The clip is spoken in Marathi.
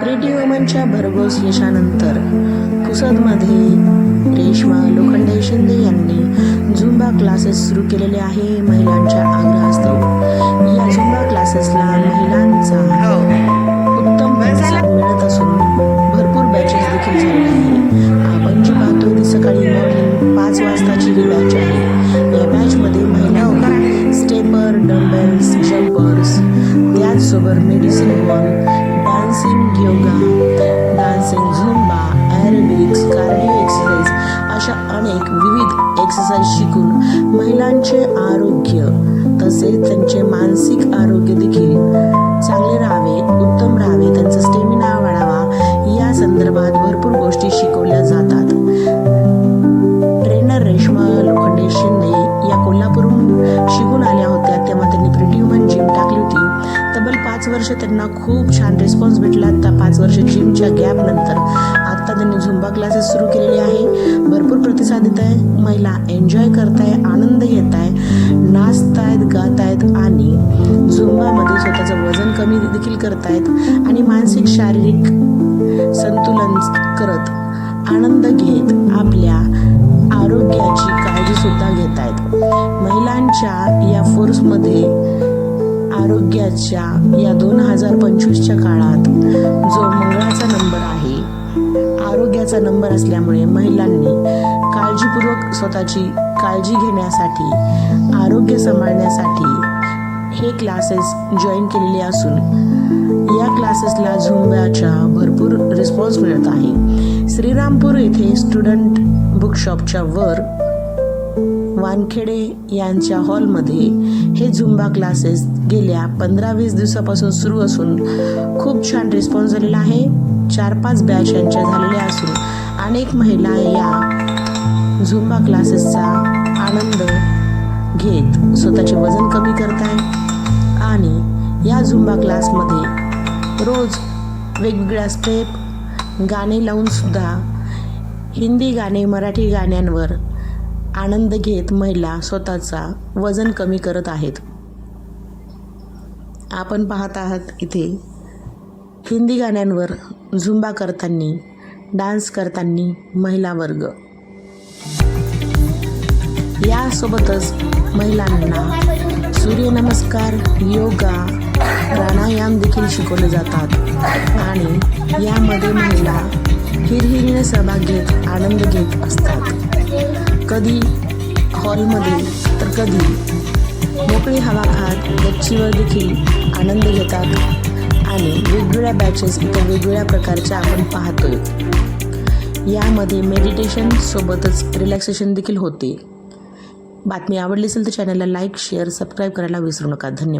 महिलांच्या भरघोस यशानंतर पुसदमध्ये रेश्मा लोखंडे शिंदे यांनी झुंबा क्लासेस सुरू केलेले आहे महिलांच्या आग्रहास्तव. या झुंबा क्लासेसला महिलांचा उत्तम प्रतिसाद मिळत असून भरपूर बॅचेस देखील झालेल्या आहे आपण जी पाहतो ती सकाळी मॉर्निंग पाच वाजताची ही बॅच आहे. या बॅचमध्ये महिला स्टेपर डंबेल्स जम्पर्स त्याचसोबत medicine ball dancing yoga dancing Zumba aerobics cardio exercise अशा अनेक विविध एक्सरसाइज शिकून महिलांचे आरोग्य तसेच त्यांचे मानसिक आरोग्य देखील वर्ष त्यांना खूप छान रिस्पॉन्स भेटला. आता पाच वर्ष जिमच्या गॅपनंतर आत्ता त्यांनी झुंबा क्लासेस सुरू केलेले आहे. भरपूर प्रतिसाद येत आहे. महिला एन्जॉय करताय आनंद घेत आहे नाचतायत गातायत आणि झुंबामध्ये स्वतःचं वजन कमी देखील करतायत आणि मानसिक शारीरिक संतुलन करत आनंद घेत आपल्या आरोग्याची काळजी सुद्धा घेत आहेत महिलांच्या या फोर्समध्ये आरोग्याच्या या दोन हजार पंचवीसच्या काळात जो मंगळाचा नंबर आहे आरोग्याचा नंबर असल्यामुळे महिलांनी काळजीपूर्वक स्वतःची काळजी घेण्यासाठी आरोग्य सांभाळण्यासाठी हे क्लासेस जॉईन केलेले असून या क्लासेसला झुंब्याच्या भरपूर रिस्पॉन्स मिळत आहे. श्रीरामपूर येथे स्टुडंट बुकशॉपच्या वर वानखेडे यांच्या हॉलमध्ये हे झुंबा क्लासेस गेल्या पंधरा वीस दिवसापासून सुरू असून खूप छान रिस्पॉन्स झालेला आहे. चार पाच बॅच यांच्या झालेल्या असून अनेक महिला या झुंबा क्लासेसचा आनंद घेत स्वतःचे वजन कमी करत आहे आणि या झुंबा क्लासमध्ये रोज वेगवेगळ्या स्टेप गाणे लावूनसुद्धा हिंदी गाणे मराठी गाण्यांवर आनंद घेत महिला स्वतःचा वजन कमी करत आहेत. आपण पाहत आहात इथे हिंदी गाण्यांवर झुंबा करताना डान्स करताना महिला वर्ग. यासोबतच महिलांना सूर्यनमस्कार योगा प्राणायाम देखील शिकवले जातात. आणि यामध्ये महिला हिरहिरीने सहभाग घेत आनंद घेत असतात. कधी हॉलमध्ये तर कधी मोकळी हवा खात गच्चीवर देखील आनंद घेतात. आणि वेगवेगळ्या बॅचेस इथं वेगवेगळ्या प्रकारच्या आपण पाहतोय. यामध्ये मेडिटेशन सोबतच रिलॅक्सेशन देखील होते. बातमी आवडली असेल तर चॅनलला लाईक शेअर सबस्क्राईब करायला विसरू नका. धन्यवाद.